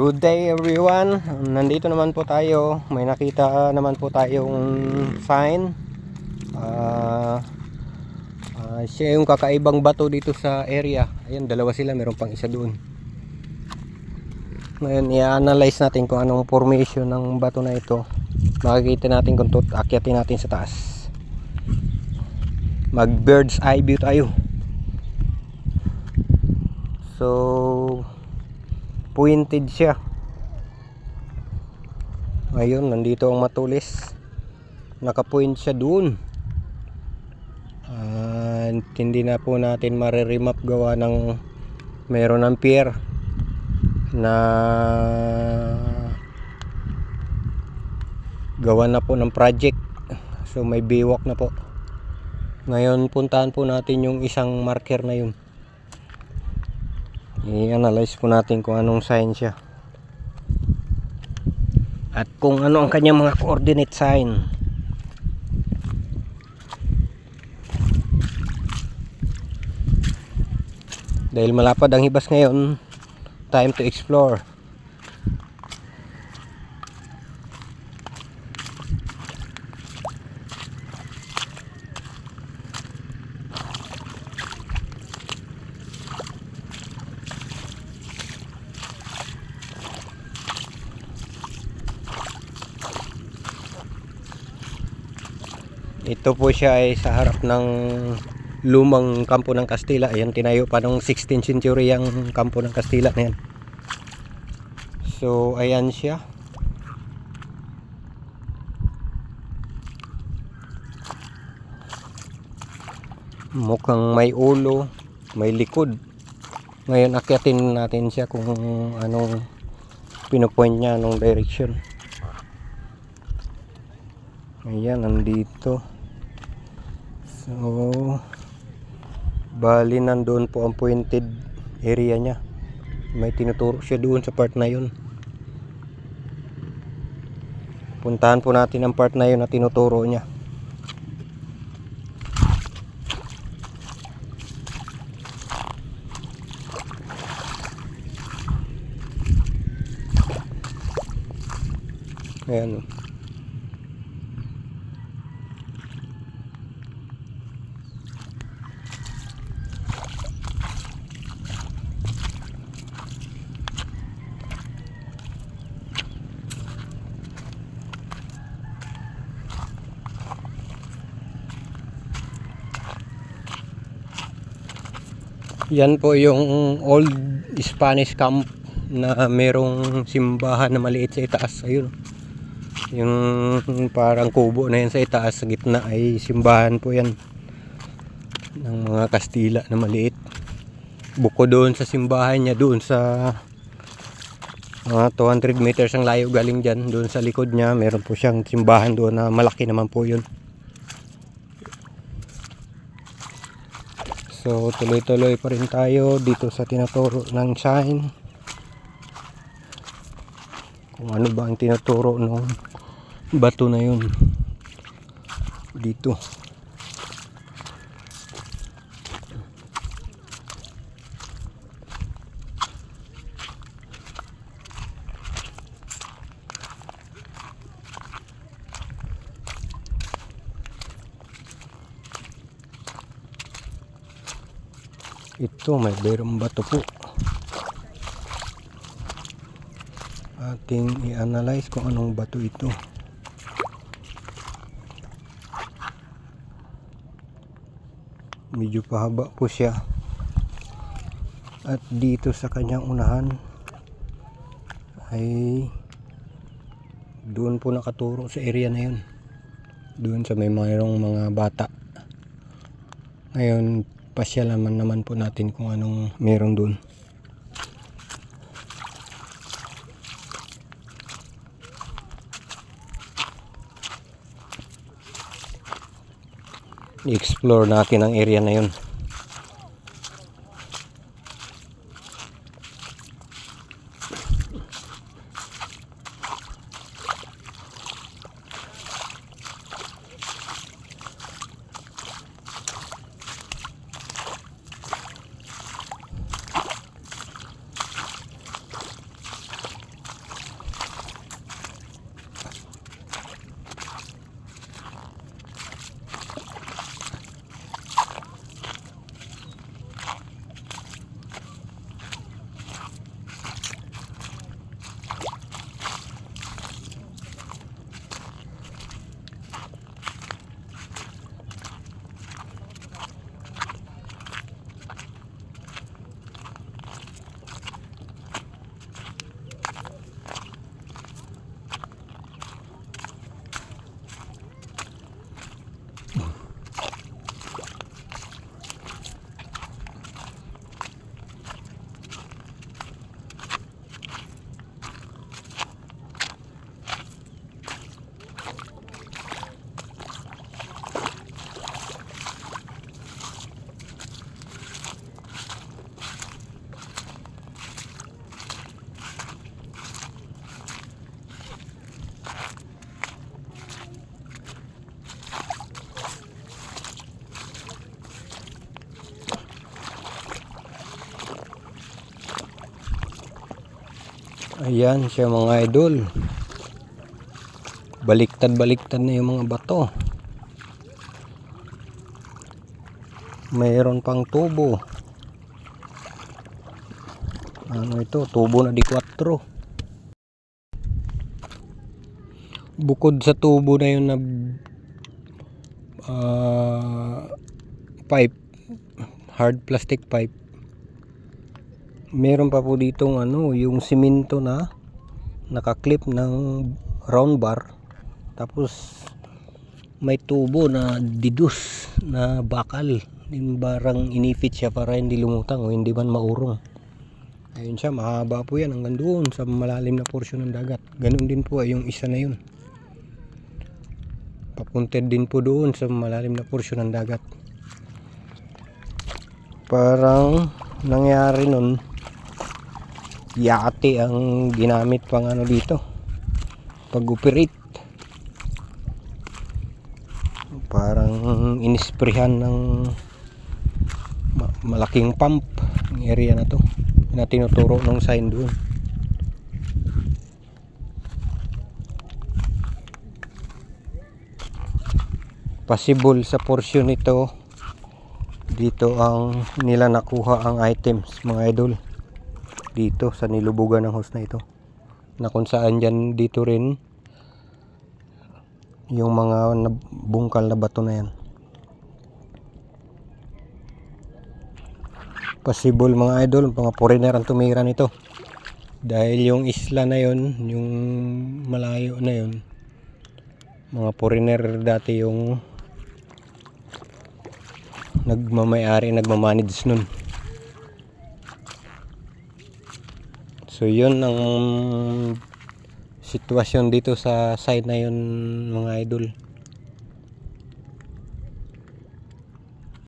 Good day everyone. Nandito naman po tayo. May nakita naman po tayong sign. Ah ah, siya yung kakaibang bato dito sa area. Ayun, dalawa sila. Meron pang isa doon. Ngayon, i-analyze natin kung anong formation ng bato na ito. Makikita natin kung akyatin natin sa taas. Mag bird's eye view tayo. So, pointed siya. Ngayon, nandito ang matulis. Nakapoint siya doon. And hindi na po natin maririmap gawa ng meron ng pier na gawa na po ng project. So may biwak na po. Ngayon puntahan po natin yung isang marker na yun. I-analyze po natin kung anong sign siya. At kung ano ang kanyang mga coordinate sign. Dahil malapad ang hibas ngayon, time to explore. Ito po siya ay sa harap ng lumang kampo ng Kastila. Ayan, tinayo pa nung 16th century ang kampo ng Kastila na yan. So, ayan siya. Mukhang may ulo, may likod. Ngayon, akyatin natin siya kung anong pinupoint niya, anong direction. Ayan, nandito. So, bali nandun po ang pointed area niya. May tinuturo siya doon sa part na yun. Puntahan po natin ang part na yun na tinuturo niya. Ayan. oh. Yan po yung old Spanish camp na merong simbahan na maliit sa itaas. Ayun. Yung parang kubo na yan sa itaas sa gitna ay simbahan po yan ng mga Kastila na maliit. Buko doon sa simbahan niya doon sa mga 200 meters ang layo galing dyan. Doon sa likod niya meron po siyang simbahan doon na malaki naman po yun. So tuloy-tuloy pa rin tayo dito sa tinuturo ng sign. Kung ano ba ang tinuturo ng bato na yun. Dito. Ito may berong bato po. Ating i-analyze kung anong bato ito. Medyo pahaba po siya. At dito sa kanyang unahan ay doon po nakaturo sa area na yun. Doon sa may mayroong mga bata. Ngayon, pasyalaman naman po natin kung anong meron doon. I-explore natin ang area na yun. Ayan siya mga idol. Baliktad-baliktad na yung mga bato. Mayroon pang tubo. Ano ito? Tubo na di 4. Bukod sa tubo na yun na ah, pipe, hard plastic pipe, meron pa po ditong ano, yung simento na nakaklip ng round bar. Tapos may tubo na didus na bakal. Yung barang inipit siya para hindi lumutang o hindi man maurong. Ayun siya, mahaba po yan hanggang doon sa malalim na porsyon ng dagat. Ganun din po ay yung isa na yun. Papunted din po doon sa malalim na porsyon ng dagat. Parang nangyari nun, yate ang ginamit pang ano dito. Pag-operate. Parang inisprehan ng ma- malaking pump ang area na to na tinuturo ng sign doon. Possible sa portion nito dito ang nila nakuha ang items mga idol dito sa nilubugan ng host na ito. Na kung saan dyan dito rin yung mga bungkal na bato na yan. Possible mga idol mga foreigner ang tumira nito. Dahil yung isla na yon yung malayo na yon mga foreigner dati yung nagmamayari nagmamanage nun so yun ang sitwasyon dito sa side na yun mga idol